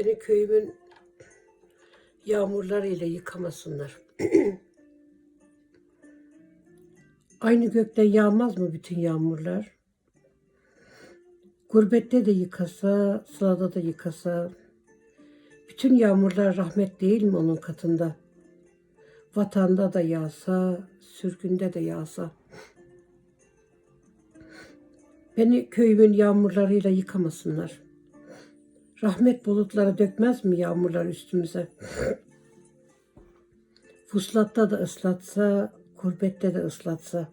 Beni köyümün yağmurlarıyla yıkamasınlar. Aynı gökten yağmaz mı bütün yağmurlar? Gurbette de yıkasa, sılada da yıkasa. Bütün yağmurlar rahmet değil mi onun katında? Vatanda da yağsa, sürgünde de yağsa. Beni köyümün yağmurlarıyla yıkamasınlar. Rahmet bulutları dökmez mi yağmurlar üstümüze? Fuslatta da ıslatsa, gurbette de ıslatsa.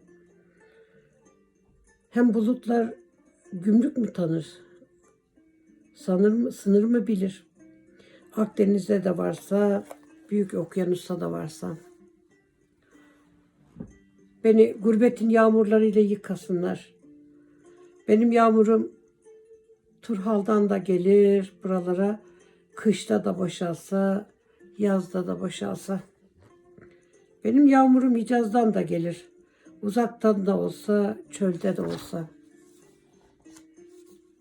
Hem bulutlar gümrük mü tanır? Sanır mı, sınır mı bilir? Akdeniz'de de varsa, büyük okyanusta da varsa. Beni gurbetin yağmurlarıyla yıkasınlar. Benim yağmurum Turhal'dan da gelir buralara. Kışta da boşalsa, yazda da boşalsa. Benim yağmurum Hicaz'dan da gelir. Uzaktan da olsa, çölde de olsa.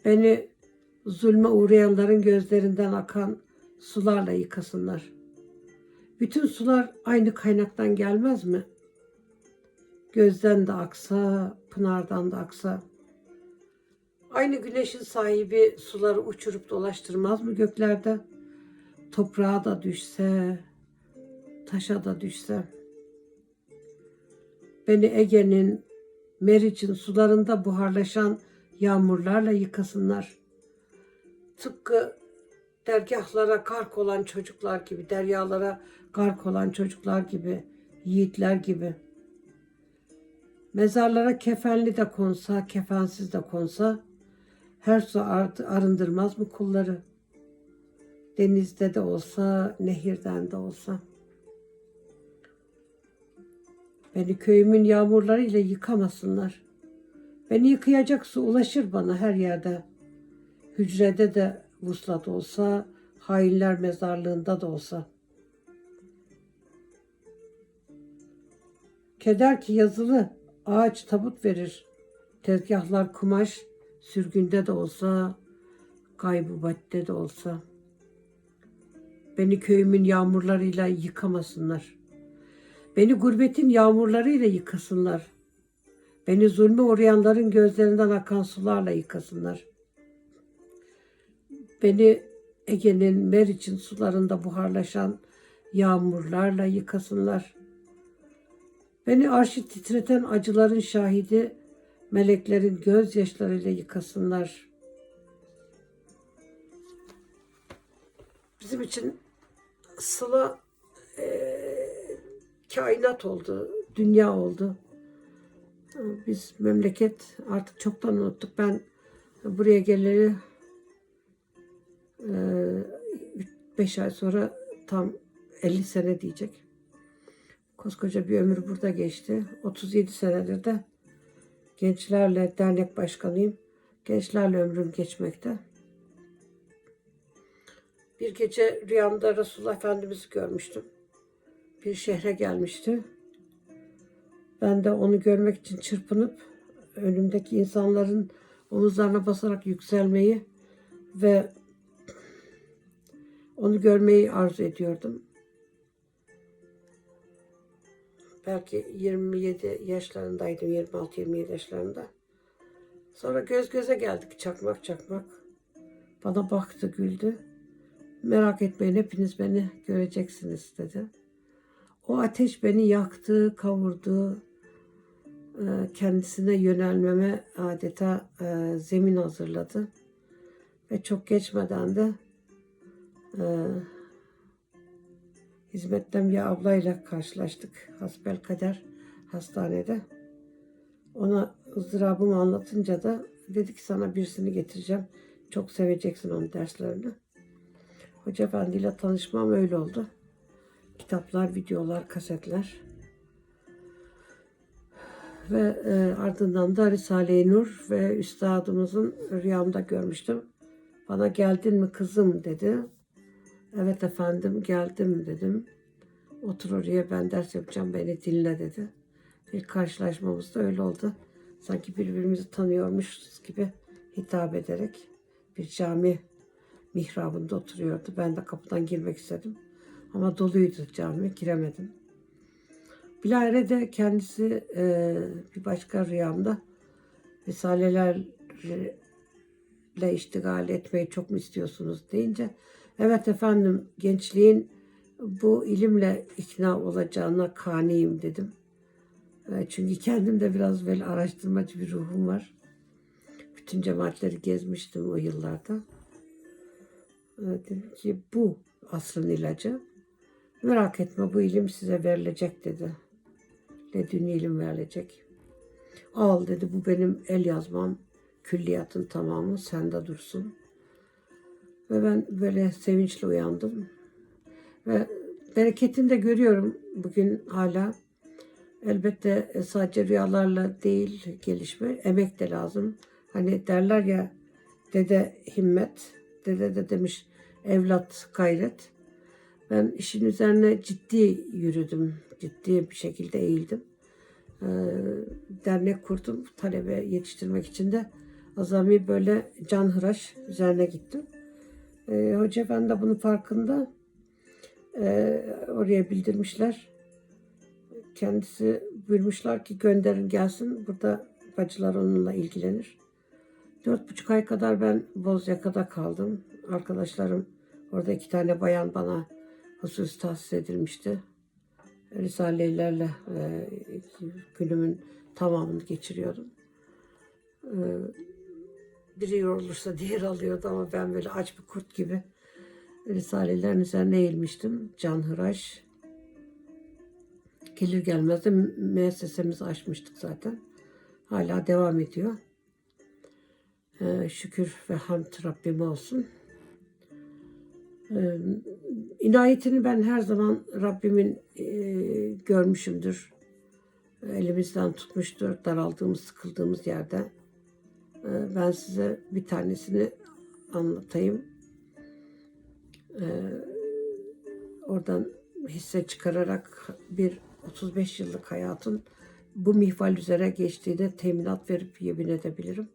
Beni zulme uğrayanların gözlerinden akan sularla yıkasınlar. Bütün sular aynı kaynaktan gelmez mi? Gözden de aksa, pınardan da aksa. Aynı güneşin sahibi suları uçurup dolaştırmaz mı göklerde? Toprağa da düşse, taşa da düşse. Beni Ege'nin, Meriç'in sularında buharlaşan yağmurlarla yıkasınlar. Tıpkı dergahlara gark olan çocuklar gibi, deryalara gark olan çocuklar gibi, yiğitler gibi. Mezarlara kefenli de konsa, kefensiz de konsa, her su arındırmaz mı kulları? Denizde de olsa, nehirden de olsa. Beni köyümün yağmurlarıyla yıkamasınlar. Beni yıkayacak su ulaşır bana her yerde. Hücrede de vuslat olsa, hainler mezarlığında da olsa. Keder ki yazılı, ağaç tabut verir. Tezgahlar kumaş, sürgünde de olsa, gaybubatte de olsa. Beni köyümün yağmurlarıyla yıkamasınlar. Beni gurbetin yağmurlarıyla yıkasınlar. Beni zulme uğrayanların gözlerinden akan sularla yıkasınlar. Beni Ege'nin Meriç'in sularında buharlaşan yağmurlarla yıkasınlar. Beni arşı titreten acıların şahidi meleklerin gözyaşlarıyla yıkasınlar. Bizim için sıla eee, kainat oldu, dünya oldu. Biz memleket artık çoktan unuttuk. Ben buraya geleli 5 ay sonra tam 50 sene diyecek. Koskoca bir ömür burada geçti. 37 senedir de gençlerle dernek başkanıyım. Gençlerle ömrüm geçmekte. Bir gece rüyamda Resulullah Efendimiz'i görmüştüm. Bir şehre gelmişti. Ben de onu görmek için çırpınıp önümdeki insanların omuzlarına basarak yükselmeyi ve onu görmeyi arzu ediyordum. Belki 27 yaşlarındaydım, 26-27 yaşlarında. Sonra göz göze geldik çakmak çakmak. Bana baktı, güldü. Merak etmeyin hepiniz beni göreceksiniz dedi. O ateş beni yaktı, kavurdu. Ee, Kendisine yönelmeme adeta e, zemin hazırladı. Ve çok geçmeden de e, hizmetten bir ablayla karşılaştık. Hasbel kader hastanede. Ona ızdırabımı anlatınca da dedi ki sana birisini getireceğim. Çok seveceksin onun derslerini. Hoca Efendi ile tanışmam öyle oldu. Kitaplar, videolar, kasetler. Ve e, ardından da Risale-i Nur ve üstadımızın rüyamda görmüştüm. Bana geldin mi kızım dedi. Evet efendim geldim dedim. Otur oraya ben ders yapacağım beni dinle dedi. İlk karşılaşmamız da öyle oldu. Sanki birbirimizi tanıyormuşuz gibi hitap ederek bir cami mihrabında oturuyordu. Ben de kapıdan girmek istedim. Ama doluydu cami, giremedim. Bilahare de kendisi e, bir başka rüyamda Risalelerle iştigal etmeyi çok mu istiyorsunuz deyince evet efendim gençliğin bu ilimle ikna olacağına kaniyim dedim. E, Çünkü kendim de biraz böyle araştırmacı bir ruhum var. Bütün cemaatleri gezmiştim o yıllarda. E, Dedim ki bu asrın ilacı. Merak etme bu ilim size verilecek dedi. Ledünni ilim verilecek. Al dedi bu benim el yazmam. Külliyatın tamamı sende dursun. Ve ben böyle sevinçle uyandım. Ve bereketini de görüyorum bugün hala. Elbette e, sadece rüyalarla değil gelişme, emek de lazım. Hani derler ya dede himmet, dede de demiş evlat gayret. Ben işin üzerine ciddi yürüdüm, ciddi bir şekilde eğildim. Ee, dernek kurdum talebe yetiştirmek için de azami böyle canhıraş üzerine gittim. Ee, hoca ben de bunun farkında. Ee, oraya bildirmişler. Kendisi buyurmuşlar ki gönderin gelsin. Burada bacılar onunla ilgilenir. Dört buçuk ay kadar ben Bozyaka'da kaldım. Arkadaşlarım orada iki tane bayan bana husus tahsis edilmişti. Risalelerle e, günümün tamamını geçiriyordum. E, biri yorulursa diğer alıyordu ama ben böyle aç bir kurt gibi Risalelerin üzerine eğilmiştim. Canhıraş. Gelir gelmez de müessesemizi açmıştık zaten. Hala devam ediyor. Ee, şükür ve hamd Rabbime olsun. Ee, inayetini ben her zaman Rabbimin e, görmüşümdür. Elimizden tutmuştur daraldığımız, sıkıldığımız yerde. Ee, ben size bir tanesini anlatayım. Ee, oradan hisse çıkararak bir 35 yıllık hayatın bu mihval üzere geçtiğine teminat verip yemin edebilirim.